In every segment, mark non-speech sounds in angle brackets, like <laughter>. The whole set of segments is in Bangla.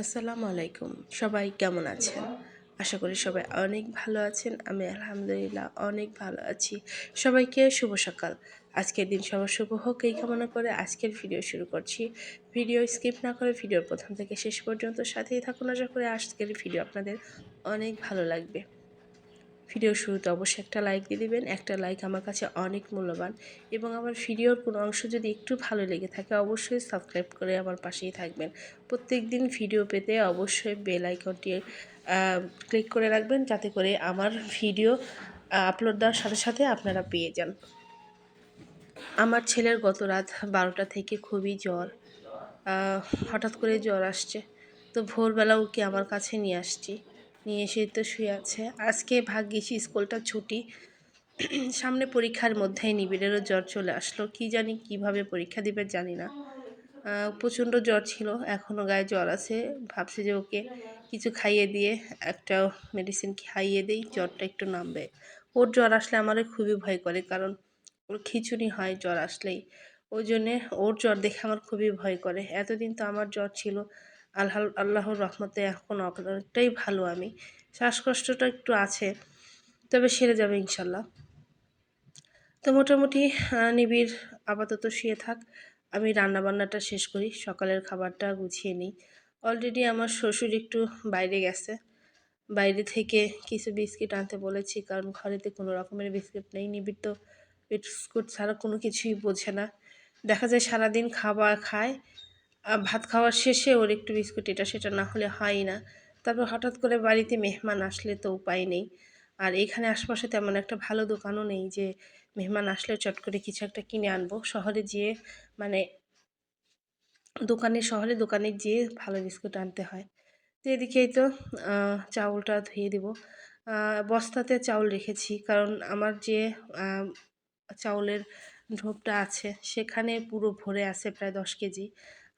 আসসালামু আলাইকুম। সবাই কেমন আছেন? আশা করি সবাই অনেক ভালো আছেন। আমি আলহামদুলিল্লাহ অনেক ভালো আছি। সবাইকে শুভ সকাল। আজকের দিন সবার শুভ হোক, এই কামনা করে আজকের ভিডিও শুরু করছি। ভিডিও স্কিপ না করে ভিডিওর প্রথম থেকে শেষ পর্যন্ত সাথেই থাকুন। আশা করে আজকের ভিডিও আপনাদের অনেক ভালো লাগবে। ভিডিও শুরুতে অবশ্যই একটা লাইক দিয়ে দেবেন, একটা লাইক আমার কাছে অনেক মূল্যবান এবং আমার ভিডিওর কোনো অংশ যদি একটু ভালো লেগে থাকে অবশ্যই সাবস্ক্রাইব করে আমার পাশেই থাকবেন। প্রত্যেক দিন ভিডিও পেতে অবশ্যই বেল আইকনটি ক্লিক করে রাখবেন যাতে করে আমার ভিডিও আপলোড দেওয়ার সাথে সাথে আপনারা পেয়ে যান। আমার ছেলের গত রাত বারোটা থেকে খুবই জ্বর হঠাৎ করে জ্বর আসছে। তো ভোরবেলা ওকে আমার কাছে নিয়ে আসছি? নিয়ে এসে তো শুয়ে আছে। আজকে ভাগ্যিস স্কুলটা ছুটি। সামনে পরীক্ষার মধ্যেই নিবিড়েরও জ্বর চলে আসলো। কি জানি কীভাবে পরীক্ষা দিবে জানি না। প্রচণ্ড জ্বর ছিল এখনও গায়ে জ্বর আছে। ভাবছি যে ওকে কিছু খাইয়ে দিয়ে একটা মেডিসিন খাইয়ে দিই, জ্বরটা একটু নামবে। ওর জ্বর আসলে আমারও খুবই ভয় করে, কারণ ওর খিচুড়ি হয় জ্বর আসলেই। ওই জন্যে ওর জ্বর দেখে আমার খুবই ভয় করে। এতদিন তো আমার জ্বর ছিল আল্লাহ, আল্লাহর রহমতে এখন অনেকটাই ভালো আমি। শ্বাসকষ্টটা একটু আছে, তবে সেরে যাবে ইনশাল্লাহ। তো মোটামুটি নিবিড় আপাতত শুয়ে থাক। আমি রান্নাবান্নাটা শেষ করি, সকালের খাবারটা গুছিয়ে নিই। অলরেডি আমার শ্বশুর একটু বাইরে গেছে। বাইরে থেকে কিছু বিস্কিট আনতে বলেছি, কারণ ঘরেতে কোনো রকমের বিস্কিট নেই। নিবিড় তো বিস্কুট ছাড়া কোনো কিছুই বোঝে না। দেখা যায় সারাদিন খাবার খায় ভাত খাওয়ার শেষে ওর একটু বিস্কুট এটা সেটা না হলে হয় না। তারপর হঠাৎ করে বাড়িতে মেহমান আসলে তো উপায় নেই। আর এখানে আশপাশে তেমন একটা ভালো দোকানও নেই যে মেহমান আসলে চট করে কিছু একটা কিনে আনব। শহরে যেয়ে মানে দোকানে, শহরে দোকানে যেয়ে ভালো বিস্কুট আনতে হয়। তো এদিকেই তো চাউলটা ধুয়ে দিব। বস্তাতে চাউল রেখেছি কারণ আমার যে চাউলের ঢোপটা আছে সেখানে পুরো ভরে আছে প্রায় দশ কেজি।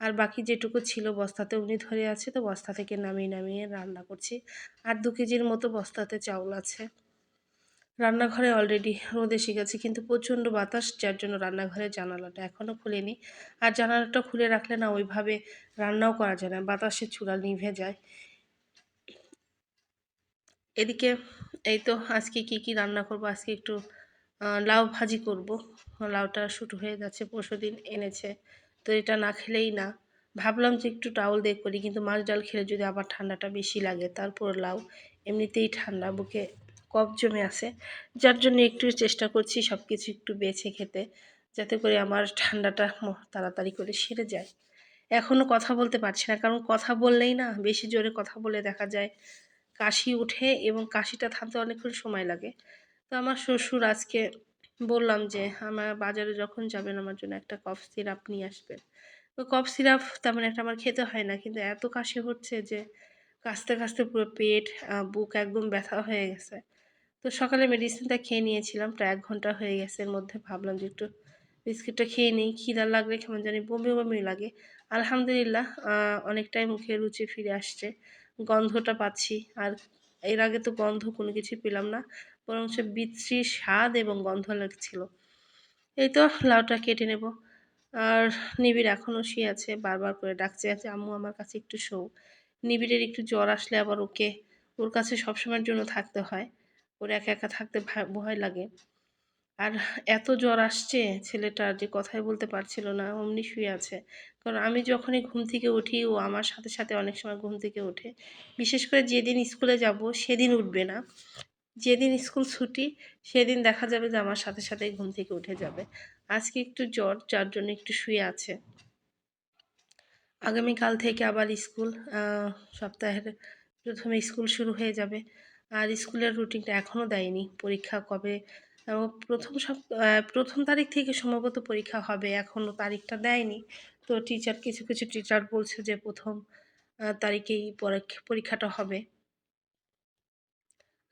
আর বাকি যেটুকু ছিল বস্তাতে উনি ধরে আছে, তো বস্তা থেকে নামিয়ে নামিয়ে রান্না করছি। আর দু কেজির মতো বস্তাতে চাউল আছে। রান্নাঘরে অলরেডি রোদ এসে গেছে, কিন্তু প্রচণ্ড বাতাস, যার জন্য রান্নাঘরের জানালাটা এখনও খুলেনি। আর জানালাটা খুলে রাখলে না ওইভাবে রান্নাও করা যায় না, বাতাসে চূড়া নিভে যায়। এদিকে এই তো আজকে কি কি রান্না করব? আজকে একটু লাউ ভাজি করব। লাউটা শুট হয়ে যাচ্ছে পরশু দিন এনেছে। তো এটা না খেলেই না। ভাবলাম যে একটু টাউল দিয়ে করি কিন্তু মাছ ডাল খেলে যদি আবার ঠান্ডাটা বেশি লাগে, তারপর লাউ। এমনিতেই ঠান্ডা, বুকে কফ জমে আছে। যার জন্য একটু চেষ্টা করছি সব কিছু একটু বেছে খেতে, যাতে করে আমার ঠান্ডাটা তাড়াতাড়ি করে সেরে যায়। এখনও কথা বলতে পারছি না, কারণ কথা বললেই না, বেশি জোরে কথা বলে দেখা যায়। কাশি উঠে এবং কাশিটা থামতে অনেকক্ষণ সময় লাগে। তো আমার শ্বশুর আজকে বললাম যে, আমার বাজারে যখন যাবেন, আমার জন্য একটা কফ সিরাপ নিয়ে আসবেন। তো কফ সিরাপ তেমন একটা আমার খেতে হয় না, কিন্তু এত কাশি হচ্ছে যে, কাশতে কাশতে পুরো পেট বুক একদম ব্যথা হয়ে গেছে। তো সকালে মেডিসিনটা খেয়ে নিয়েছিলাম, প্রায় এক ঘণ্টা হয়ে গেছে এর মধ্যে। ভাবলাম যে, একটু বিস্কিটটা খেয়ে নিই, খিদা লাগলে কেমন জানি বমি বমি লাগে। আলহামদুলিল্লাহ অনেকটাই মুখে রুচি ফিরে আসছে, গন্ধটা পাচ্ছি। আর এর আগে তো গন্ধ কোনো কিছু পেলাম না। বরং সে বিচ্ছিরি স্বাদ এবং গন্ধ লাগছিল। এই তো, লাউটা কেটে নেব। আর নিবিড় এখনও শুয়ে আছে, বারবার করে ডাকছে আছে আম্মু আমার কাছে একটু শো নিবিড়ের একটু জ্বর আসলে আবার ওকে, ওর কাছে সবসময়ের জন্য থাকতে হয়। ওর একা একা থাকতে ভয় লাগে। আর এত জ্বর আসছে, ছেলেটা যে কথাই বলতে পারছিল না, অমনি শুয়ে আছে। কারণ আমি যখনই ঘুম থেকে উঠি, ও আমার সাথে সাথে অনেক সময় ঘুম থেকে ওঠে। বিশেষ করে যেদিন স্কুলে যাব, সেদিন উঠবে না। যেদিন স্কুল ছুটি, সেদিন দেখা যাবে যে আমার সাথে সাথে ঘুম থেকে উঠে যাবে। আজকে একটু জ্বর, যার জন্য একটু শুয়ে আছে। আগামীকাল থেকে আবার স্কুল সপ্তাহের প্রথমে স্কুল শুরু হয়ে যাবে। আর স্কুলের রুটিনটা এখনও দেয়নি পরীক্ষা কবে প্রথম সপ প্রথম তারিখ থেকে সম্ভবত পরীক্ষা হবে এখনও তারিখটা দেয়নি। তো টিচার কিছু কিছু টিচার বলছে যে প্রথম তারিখেই পরীক্ষাটা হবে।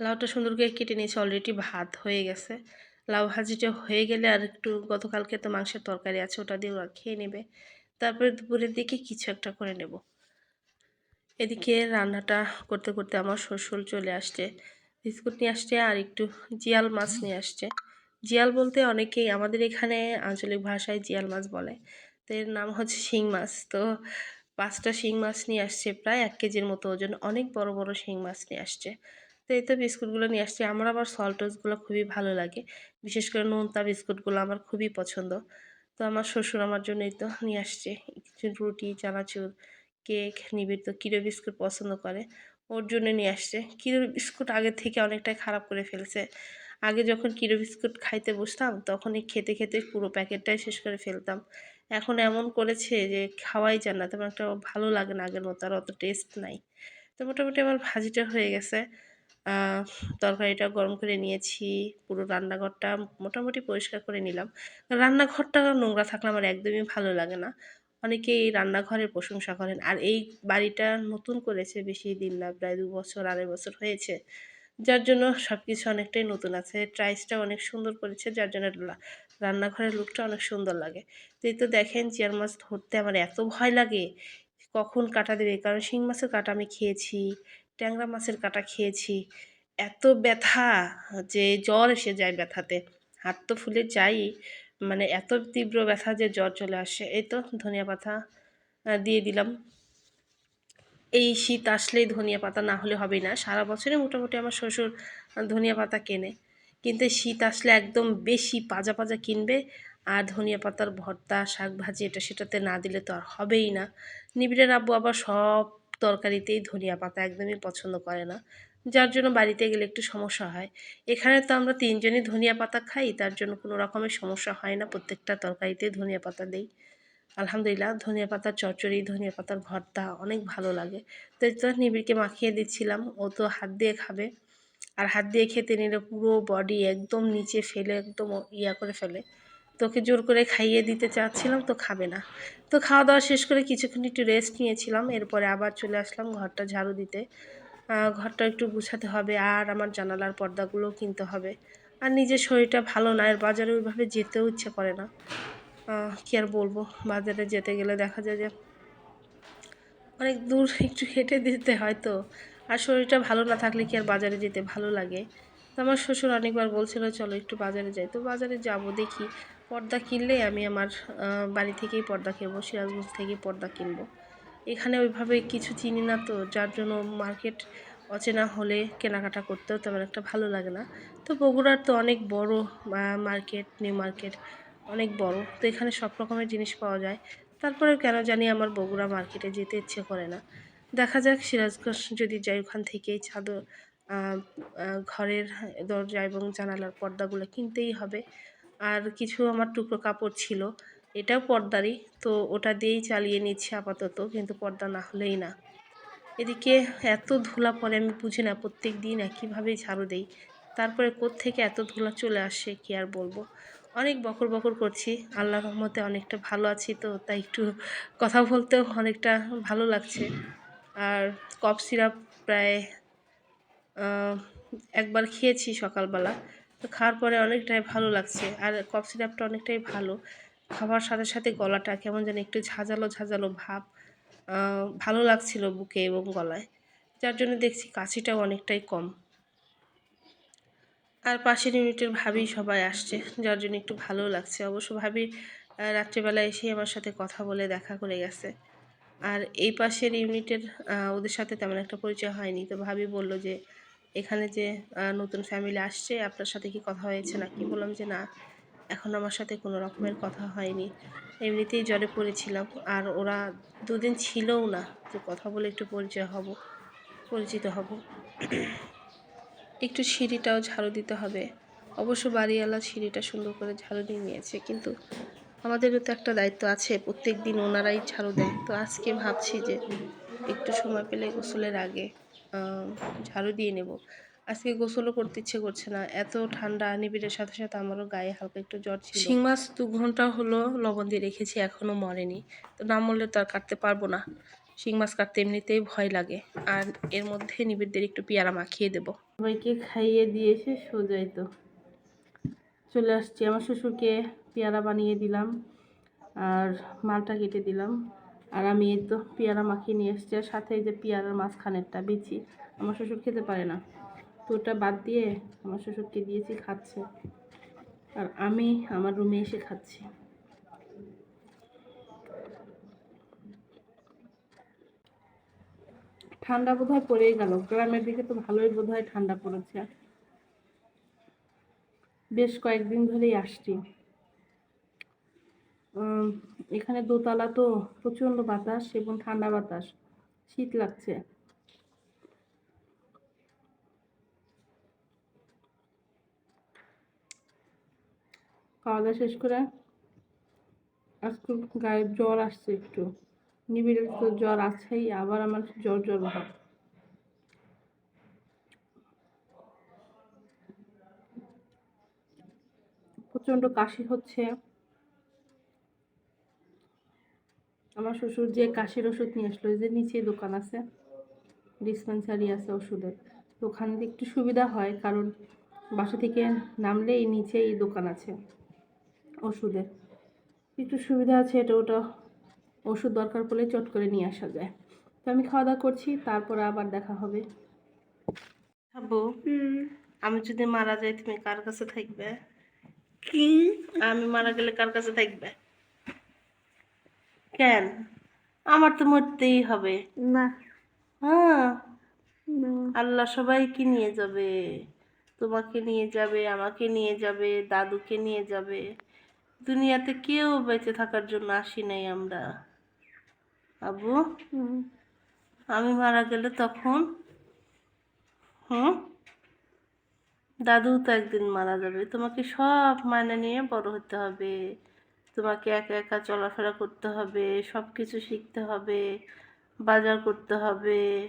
লাউটা সুন্দর করে কেটে নিয়েছি অলরেডি ভাত হয়ে গেছে। লাউ ভাজিটা হয়ে গেলে আর একটু গতকালকে তো মাংসের তরকারি আছে, ওটা দিয়ে ওরা খেয়ে নেবে। তারপরে দুপুরের দিকে কিছু একটা করে নেব। এদিকে রান্নাটা করতে করতে আমার শ্বশুর চলে আসছে, বিস্কুট নিয়ে আসছে আর একটু জিয়াল মাছ নিয়ে আসছে। জিয়াল বলতে অনেকেই, আমাদের এখানে আঞ্চলিক ভাষায় জিয়াল মাছ বলে। তো এর নাম হচ্ছে শিং মাছ। তো পাঁচটা শিং মাছ নিয়ে আসছে, প্রায় এক কেজির মতো ওজন, অনেক বড় বড় শিং মাছ নিয়ে আসছে। তো এই তো বিস্কুটগুলো নিয়ে আসছি। আমার আবার সল্টসগুলো খুবই ভালো লাগে। বিশেষ করে নোনতা বিস্কুটগুলো আমার খুবই পছন্দ। তো আমার শ্বশুর আমার জন্য এই তো নিয়ে আসছে। কিছু রুটি, চানাচুর, কেক, নিবিড় তো কিরো বিস্কুট পছন্দ করে। ওর জন্য নিয়ে আসছে। কিরো বিস্কুট আগে থেকে অনেকটাই খারাপ করে ফেলছে। আগে যখন কিরো বিস্কুট খাইতে বসতাম তখন এই খেতে খেতে পুরো প্যাকেটটাই শেষ করে ফেলতাম। এখন এমন করেছে যে খাওয়াই যায় না। তেমন একটা ভালো লাগে না আগের মতো আর অত টেস্ট নাই। তো মোটামুটি আমার ভাজিটা হয়ে গেছে। তরকারিটা গরম করে নিয়েছি, পুরো রান্নাঘরটা মোটামুটি পরিষ্কার করে নিলাম। রান্নাঘরটা নোংরা থাকলে আমার একদমই ভালো লাগে না। অনেকে এই রান্নাঘরের প্রশংসা করেন, আর এই বাড়িটা নতুন করেছে বেশি দিন না, প্রায় দু বছর, আড়াই বছর হয়েছে। যার জন্য সব কিছু অনেকটাই নতুন আছে ট্রাইসটা অনেক সুন্দর করেছে, যার জন্য রান্নাঘরের লুকটা অনেক সুন্দর লাগে। তো এই তো দেখেন চিয়ার মাছ ধরতে আমার এত ভয় লাগে, কখন কাটা দেবে? কারণ শিং মাছের কাটা আমি খেয়েছি ট্যাংরা মাছের কাটা খেয়েছি। এত ব্যথা যে জ্বর এসে যায় ব্যথাতে। হাত তো ফুলে যাই মানে এত তীব্র ব্যথা যে জ্বর চলে আসে। এই তো ধনিয়া পাতা দিয়ে দিলাম। এই শীত আসলেই ধনিয়া পাতা না হলে হবেই না। সারা বছরে মোটামুটি আমার শ্বশুর ধনিয়া পাতা কেনে। কিন্তু শীত আসলে একদম বেশি পাজা পাজা কিনবে আর ধনিয়া পাতার ভর্তা শাক ভাজি এটা সেটাতে না দিলে তো আর হবেই না। নিবিড়ের আব্বু আবার সব তরকারিতেই ধনিয়া পাতা একদমই পছন্দ করে না। যার জন্য বাড়িতে গেলে একটু সমস্যা হয়। এখানে তো আমরা তিনজনই ধনিয়া পাতা খাই, তার জন্য কোনো রকমের সমস্যা হয় না। প্রত্যেকটা তরকারিতেই ধনিয়া পাতা দেই। আলহামদুলিল্লাহ, ধনিয়া পাতার চচ্চড়ি, ধনিয়া পাতার ভর্তা অনেক ভালো লাগে। তো তো নিবিড়কে মাখিয়ে দিচ্ছিলাম, ও তো হাত দিয়ে খাবে। আর হাত দিয়ে খেতে নিলে পুরো বডি একদম নিচে ফেলে, একদম ইয়া করে ফেলে। তোকে জোর করে খাইয়ে দিতে চাচ্ছিলাম, তো খাবে না। তো খাওয়া দাওয়া শেষ করে কিছুক্ষণ একটু রেস্ট নিয়েছিলাম, এরপরে আবার চলে আসলাম ঘরটা ঝাড়ু দিতে। ঘরটা একটু গুছাতে হবে, আর আমার জানালার পর্দাগুলোও কিনতে হবে। আর নিজের শরীরটা ভালো না, আর বাজারে ওইভাবে যেতেও ইচ্ছে করে না। কী আর বলব, বাজারে যেতে গেলে দেখা যায় যে অনেক দূর একটু হেঁটে দিতে হয় তো। আর শরীরটা ভালো না থাকলে কি আর বাজারে যেতে ভালো লাগে? তো আমার শ্বশুর অনেকবার বলছিল, চলো একটু বাজারে যাই। তো বাজারে যাব দেখি। পর্দা কিনলে আমি আমার বাড়ি থেকেই পর্দা কিনবো, সিরাজগঞ্জ থেকেই পর্দা কিনবো। এখানে ওইভাবে কিছু চিনি না তো, যার জন্য মার্কেট অচেনা হলে কেনাকাটা করতেও তেমন একটা ভালো লাগে না। তো বগুড়ার তো অনেক বড় মার্কেট, নিউ মার্কেট অনেক বড়, তো এখানে সব রকমের জিনিস পাওয়া যায়। তারপরে কেন জানি আমার বগুড়া মার্কেটে যেতে ইচ্ছে করে না। দেখা যাক, সিরাজগঞ্জ যদি যাই ওখান থেকেই চাদর ঘরের দরজা এবং জানালার পর্দাগুলো কিনতেই হবে। আর কিছু আমার টুকরো কাপড় ছিল। এটাও পর্দারই, তো ওটা দিয়েই চালিয়ে নিচ্ছি আপাতত, কিন্তু পর্দা না হলেই না। এদিকে এত ধুলা পরে আমি বুঝি না প্রত্যেক দিন একইভাবেই ঝাড়ু দেই। তারপরে থেকে এত ধুলা চলে আসে, কি আর বলব? অনেক বকর বকর করছি আল্লাহ রহমতে অনেকটা ভালো আছি তো, তাই একটু কথা বলতেও অনেকটা ভালো লাগছে। আর কফ সিরাপ প্রায় একবার খেয়েছি সকালবেলা। তো খাওয়ার পরে অনেকটাই ভালো লাগছে। আর কফ সিরাপটা অনেকটাই ভালো। খাবার সাথে সাথে গলাটা কেমন যেন একটু ঝাঁঝালো ঝাঁঝালো ভাব ভালো লাগছিল বুকে এবং গলায়। যার জন্য দেখছি কাশিটাও অনেকটাই কম। আর পাশের ইউনিটের ভাবি সবাই আসছে, যার জন্য একটু ভালো লাগছে। অবশ্য ভাবি রাত্রিবেলা এসেই আমার সাথে কথা বলে দেখা করে গেছে। আর এই পাশের ইউনিটের ওদের সাথে তেমন একটা পরিচয় হয়নি। তো ভাবি বলল যে এখানে যে নতুন ফ্যামিলি আসছে, আপনার সাথে কি কথা হয়েছে না কি বললাম যে, না, এখন আমার সাথে কোনো রকমের কথা হয়নি। এমনিতেই জ্বরে পড়েছিলাম। আর ওরা দুদিন ছিলও না যে কথা বলে একটু পরিচয় হব, পরিচিত হব। একটু সিঁড়িটাও ঝাড়ু দিতে হবে। অবশ্য বাড়িওয়ালা সিঁড়িটা সুন্দর করে ঝাড়ু দিয়ে নিয়েছে, কিন্তু আমাদেরও তো একটা দায়িত্ব আছে প্রত্যেক দিন ওনারাই ঝাড়ু দেয়। তো আজকে ভাবছি যে, একটু সময় পেলে গোসলের আগে ঝাড়ু দিয়ে নেব। আজকে গোসলও করতে ইচ্ছে করছে না। এত ঠান্ডা নিবিড়ের সাথে সাথে আমারও গায়ে হালকা একটু জ্বর ছিল। শিং মাছ দু ঘণ্টা হলো লবণ দিয়ে রেখেছি এখনও মরেনি। তো না মরলে তো আর কাটতে পারব না। শিং মাছ কাটতে এমনিতেই ভয় লাগে। আর এর মধ্যে নিবিড়দের একটু পেয়ারা মাখিয়ে দেবো। সবাইকে খাইয়ে দিয়েছে সোজাই তো। চলে আসছি। আমার শ্বশুরকে পেয়ারা বানিয়ে দিলাম আর মালটা কেটে দিলাম। আর আমি এই তো পেয়ারা মাখিয়ে নিয়ে এসছি, আর সাথে এই যে পেয়ারার মাঝখানেরটা বেছি আমার শ্বশুর খেতে পারে না। তো ওটা বাদ দিয়ে আমার শ্বশুরকে দিয়েছি, খাচ্ছে। আর আমি আমার রুমে এসে খাচ্ছি। ঠান্ডা বোধহয় পড়েই গেল। গ্রামের দিকে তো ভালোই বোধহয় ঠান্ডা পড়েছে। বেশ কয়েকদিন ধরেই আসছি। এখানে দোতলা তো প্রচণ্ড বাতাস এবং ঠান্ডা বাতাস। শীত লাগছে। খাওয়া দাওয়া শেষ করে আজকে গায়ে জ্বর আসছে একটু। নিবিড় তো জ্বর আছেই, আবার আমার জ্বর জ্বর ভাব। প্রচণ্ড কাশি হচ্ছে আমার শ্বশুর যে কাশির ওষুধ নিয়ে আসলো ওই যে নিচে দোকান আছে ডিসপেন্সারি আছে ওষুধের। তো ওখানে দিয়ে একটু সুবিধা হয় কারণ বাসা থেকে নামলে এই নিচেই দোকান আছে ওষুধের। একটু সুবিধা আছে এটা ওটা ওষুধ দরকার পড়লে চট করে নিয়ে আসা যায়। তো আমি খাওয়া দাওয়া করছি তারপরে আবার দেখা হবে। খাব আমি যদি মারা যাই তুমি কার কাছে থাকবে? কি? আমি মারা গেলে কার কাছে থাকবে? কেন? আমার তো মরতেই হবে। না। হ্যাঁ? আল্লাহ সবাইকে নিয়ে যাবে। তোমাকে নিয়ে যাবে আমাকে নিয়ে যাবে দাদুকে নিয়ে যাবে। দুনিয়াতে কেউ বেঁচে থাকার জন্য আসি নাই আমরা। আবু আমি মারা গেলে তখন? হুম? দাদু তো একদিন মারা যাবে। তোমাকে সব মানে নিয়ে বড় হতে হবে। তোমাকে একা একা চলাফেরা করতে হবে সব কিছু শিখতে হবে, বাজার করতে হবে,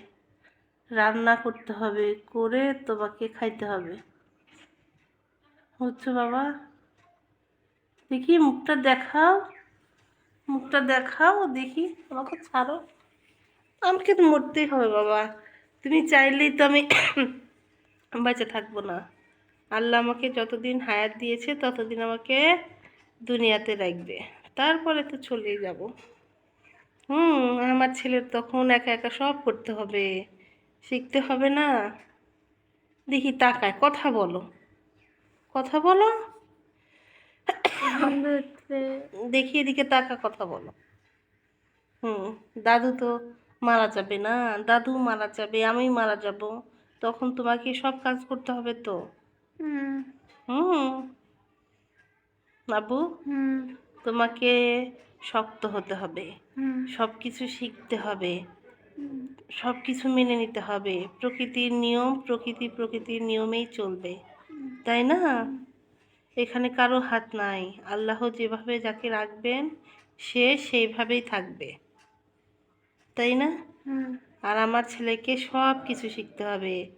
রান্না করতে হবে, করে তোমাকে খাইতে হবে। বুঝছ বাবা? দেখি মুখটা দেখাও মুখটা দেখাও, দেখি আমাকে ছাড়ো। আমাকে তো মরতেই হবে বাবা। তুমি চাইলেই তো আমি <coughs> বেঁচে থাকব না। আল্লাহ আমাকে যতদিন হায়াত দিয়েছে, ততদিন আমাকে দুনিয়াতে রাখবে। তারপরে তো চলেই যাব। হুম আমার ছেলের তখন একা একা সব করতে হবে। শিখতে হবে না। দেখি তাকায় কথা বলো। কথা বলো। দেখি এদিকে তাকা কথা বলো। হুম দাদু তো মারা যাবে না। দাদু মারা যাবে আমি মারা যাব। তখন তোমাকে সব কাজ করতে হবে তো? হুম। বাবু তোমাকে শক্ত হতে হবে। সব কিছু শিখতে হবে। সব কিছু মেনে নিতে হবে। প্রকৃতির নিয়ম প্রকৃতি প্রকৃতির নিয়মেই চলবে। তাই না? এখানে কারও হাত নাই। আল্লাহ যেভাবে যাকে রাখবেন সে সেইভাবেই থাকবে। তাই না? আর আমার ছেলেকে সব কিছু শিখতে হবে।